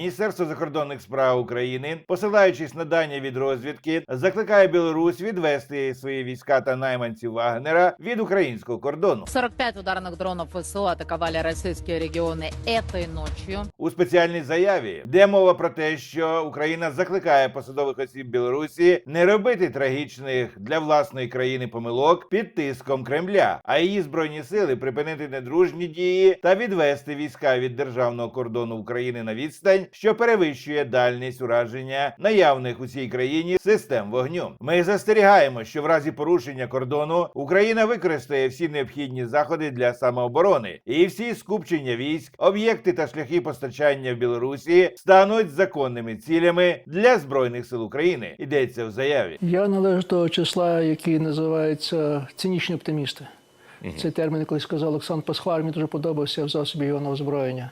Міністерство закордонних справ України, посилаючись на дані від розвідки, закликає Білорусь відвести свої війська та найманців Вагнера від українського кордону. 45 ударных дронов ВСУ атаковали российские регионы этой ночью. У спеціальній заяві де мова про те, що Україна закликає посадових осіб Білорусі не робити трагічних для власної країни помилок під тиском Кремля, а її збройні сили припинити недружні дії та відвести війська від державного кордону України на відстань, що перевищує дальність ураження наявних у цій країні систем вогню. Ми застерігаємо, що в разі порушення кордону Україна використає всі необхідні заходи для самооборони, і всі скупчення військ, об'єкти та шляхи постачання в Білорусі стануть законними цілями для збройних сил України. Йдеться в заяві. Я належу до числа, який називається цинічні оптимісти. Цей термін колись сказав Олександр Пасхвар, мені дуже подобався, я взяв собі його на озброєння.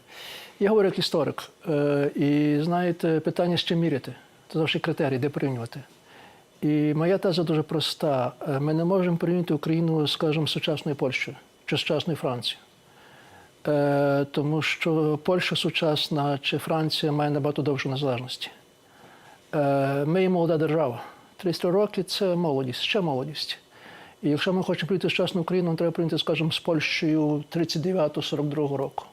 Я говорю як історик. Е, І знаєте, питання з чим міряти. Це завжди критерій, де порівнювати. І моя теза дуже проста. Е, Ми не можемо порівняти Україну, скажімо, з сучасною Польщею чи сучасною Францією. Е, Тому що Польща сучасна чи Франція має набагато довшу незалежності. Ми є молода держава. 33 роки це молодість, ще молодість. І якщо ми хочемо прийти сучасну Україну, нам треба прийти, скажімо, з Польщею 39-42 року.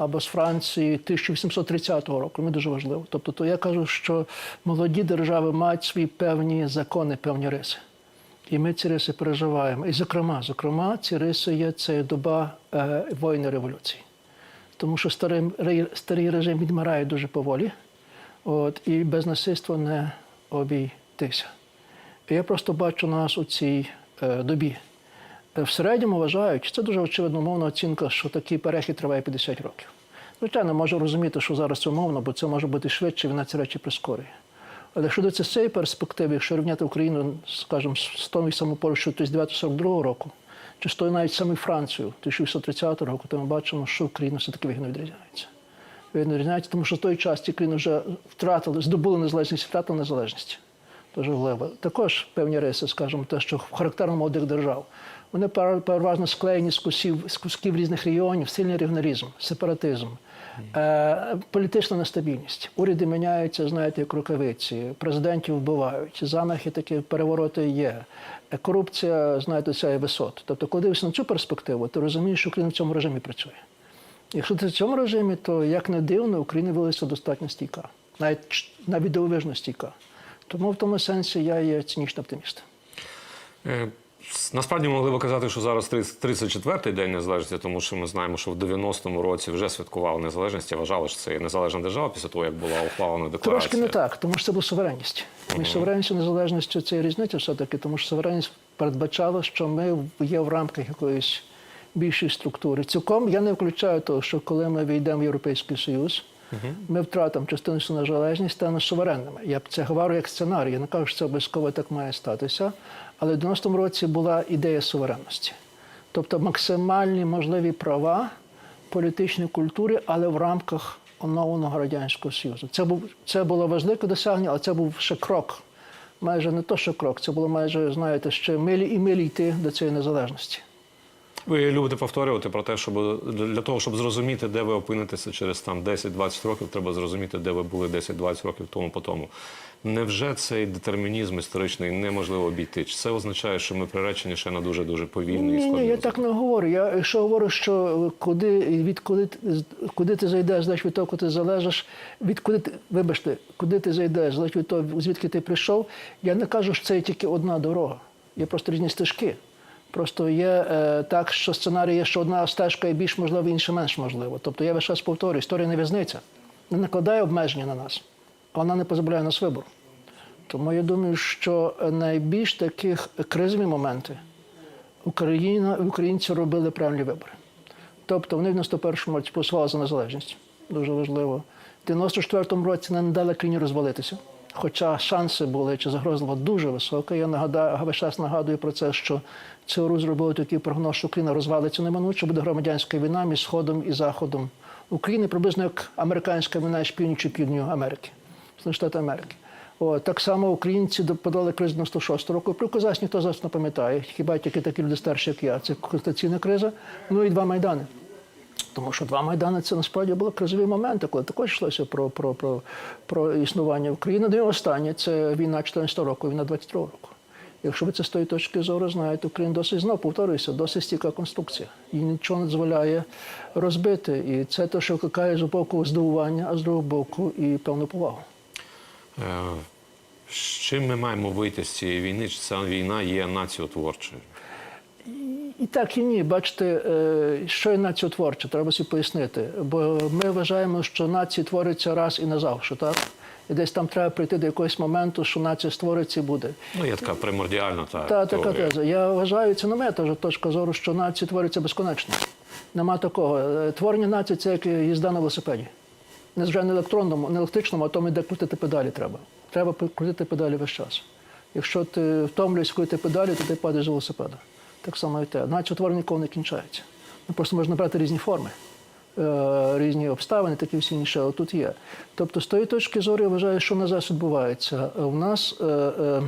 Або з Франції 1830 року. Мені дуже важливо. Тобто, то я кажу, що молоді держави мають свої певні закони, певні риси. І ми ці риси переживаємо. І, зокрема, зокрема, ці риси є це доба е, воїни революції. Тому що старий, старий режим відмирає дуже поволі, от, і без насильства не обійтися. І я просто бачу нас у цій е, добі. Е, В середньому вважають, це дуже очевидно умовна оцінка, що такий перехід триває 50 років. Звичайно, можу розуміти, що зараз це умовно, бо це може бути швидше, вона ці речі прискорює. Але якщо з цієї перспективи, якщо рівняти Україну, скажімо, з тою самою Польщею 1942 року, чи з тою навіть саме Францією 1830 року, то ми бачимо, що Україна все-таки вигідно відрізняється. Вигідно відрізняється, тому що в той час ті країни вже втратили, здобули незалежність, втратили незалежність. Дуже важливо. Також певні риси, скажімо, те, що характерно молодих держав. Вони переважно склеєні з кусків, з кусків різних регіонів, сильний регіоналізм, сепаратизм, е, політична нестабільність. Уряди міняються, знаєте, як рукавиці, президентів вбивають, замахи такі перевороти є. Е, Корупція, знаєте, ця висот. Тобто, коли дивишся на цю перспективу, ти розумієш, що Україна в цьому режимі працює. Якщо ти в цьому режимі, то як не дивно, Україна вилася достатньо стійка, навіть навіть дивовижно стійка. Тому в тому сенсі я є цинічний оптиміст. Насправді могли би казати, що зараз 34-й день незалежності, тому що ми знаємо, що в 90-му році вже святкували незалежність. і Вважали, що це є незалежна держава після того, як була ухвалена декларація. Трошки не так, тому що це була суверенність. Між суверенністю і незалежністю це є різниця все-таки, тому що суверенність передбачала, що ми є в рамках якоїсь більшої структури. Цілком я не включаю того, що коли ми війдемо в Європейський Союз, ми втратимо частину незалежність, станемо суверенними. Я це говорю як сценарій. Я не кажу, що це обов'язково так має статися. Але в 90-му році була ідея суверенності. Тобто максимальні можливі права політичної культури, але в рамках оновленого Радянського Союзу. Це, був, це було важливе досягнення, але це був ще крок. Майже не то, що крок, це було майже, знаєте, ще милі і милі йти до цієї незалежності. Ви любите повторювати про те, щоб для того, щоб зрозуміти, де ви опинитеся через там 10-20 років, треба зрозуміти, де ви були 10-20 років тому по тому. Невже цей детермінізм історичний неможливо обійти? Чи це означає, що ми приречені ще на дуже дуже повільний і Ні, складний ні, я так не говорю. Я якщо говорю, що куди від куди, куди ти зайдеш, залежить від того, куди ти залежиш, від куди ти, вибачте, куди ти зайдеш, залежить від того, звідки ти прийшов. Я не кажу, що це тільки одна дорога. Є просто різні стежки. Просто є е, так, що сценарій є, що одна стежка є більш можлива, інша менш можлива. Тобто я весь час повторюю, історія не в'язниця, не накладає обмеження на нас, вона не позбавляє нас вибору. Тому я думаю, що найбільш таких кризові моменти Україна, українці робили правильні вибори. Тобто вони в 91-му році голосували за незалежність. Дуже важливо. В 94-му році не дали країні розвалитися. Хоча шанси були чи загроза дуже висока. Я нагадаю, весь час нагадую про це, що ЦРУ зробили такий прогноз, що Україна розвалиться неминуче, буде громадянська війна між Сходом і Заходом України, приблизно як американська війна між північ і півдню Америки, Штати Америки. О, так само українці подали кризу 96 року. Про Козас ніхто зараз не пам'ятає. Хіба тільки такі люди старші, як я. Це конституційна криза. Ну і два майдани. Тому що два майдани це насправді були кризові моменти, коли також йшлося про, про, про, про існування України. Ну і останнє це війна 14 року, війна 22 року. Якщо ви це з тої точки зору знаєте, Україна досить знов повторюється, досить стійка конструкція. Їй нічого не дозволяє розбити. І це те, що викликає з боку здивування, а з другого боку і певну повагу. Е, З чим ми маємо вийти з цієї війни? Чи ця війна є націотворчою? І так, і ні. Бачите, е, що є націотворче, треба собі пояснити. Бо ми вважаємо, що нації твориться раз і назавжди, так? І десь там треба прийти до якогось моменту, що нація створиться і буде. Ну, є така примордіальна та, Та така теза. Я вважаю, це не моя теж точка зору, що нації твориться безконечно. Нема такого. Е, Творення нації це як їзда на велосипеді. Не звичайно не електронному, не електричному, а тому, де крутити педалі треба. Треба крутити педалі весь час. Якщо ти втомлюєш крутити педалі, то ти падаєш з велосипеда. Так само і те. Нація творення ніколи не кінчається. Ну, просто можна брати різні форми. е, Різні обставини, такі всі інше, але тут є. Тобто, з тої точки зору, я вважаю, що на зараз відбувається. У нас е, е,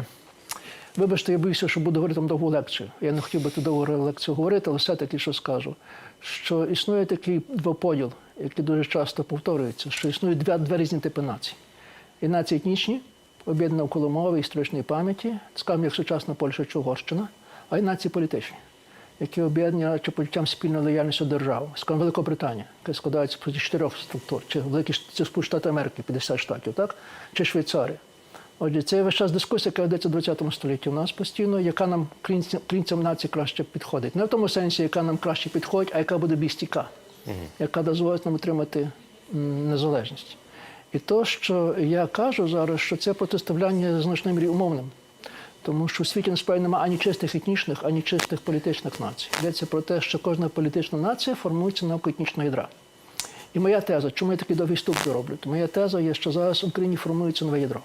Вибачте, я боюся, що буду говорити там довгу лекцію. Я не хотів би тут довгу лекцію говорити, але все-таки що скажу, що існує такий двоподіл, який дуже часто повторюється, що існують два, два різні типи націй. І нації етнічні, об'єднані навколо мови, історичної пам'яті, скажімо, як сучасна Польща чи Угорщина, а й нації політичні, які об'єднані чи почуттям спільної лояльності до держави. Скажімо, Великобританія, яка складається з чотирьох структур, чи Великі Сполучені Штати Америки, 50 штатів, так? чи Швейцарія. Отже, це весь час дискусія, яка ведеться в 20 столітті. У нас постійно, яка нам українцям нації краще підходить. Не в тому сенсі, яка нам краще підходить, а яка буде більш стійка, яка дозволить нам отримати незалежність. І то, що я кажу зараз, що це протиставляння в значній мірі умовним. Тому що у світі насправді немає ані чистих етнічних, ані чистих політичних націй. Йдеться про те, що кожна політична нація формується навколо етнічного ядра. І моя теза, чому я такий довгий вступ роблю? То моя теза є, що зараз в Україні формується нове ядро.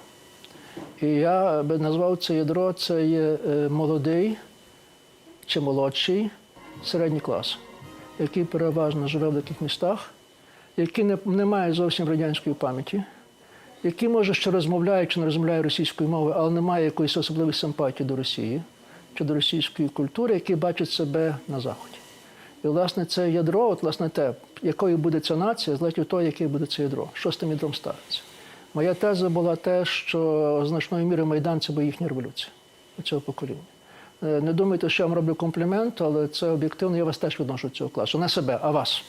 І я би назвав це ядро це є е, молодий чи молодший середній клас, який переважно живе в таких містах, який не, не має зовсім радянської пам'яті, який, може, ще розмовляє чи не розмовляє російською мовою, але не має якоїсь особливої симпатії до Росії чи до російської культури, який бачить себе на Заході. І, власне, це ядро, от, власне, те, якою буде ця нація, залежить від того, яке буде це ядро, що з тим ядром станеться. Моя теза була те, що значною мірою Майдан це була їхня революція цього покоління. Е, Не думайте, що я вам роблю комплімент, але це об'єктивно, я вас теж відношу до цього класу. Не себе, а вас.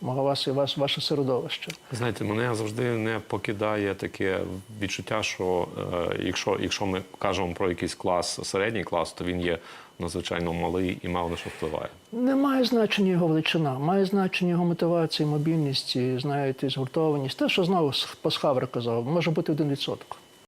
Мого вас і вас, ваше середовище. Знаєте, мене завжди не покидає таке відчуття, що е, якщо, якщо ми кажемо про якийсь клас, середній клас, то він є надзвичайно малий і мало на що впливає. Не має значення його величина, має значення його мотивація, мобільність, і, знаєте, згуртованість. Те, що знову Пасхавер казав, може бути один відсоток.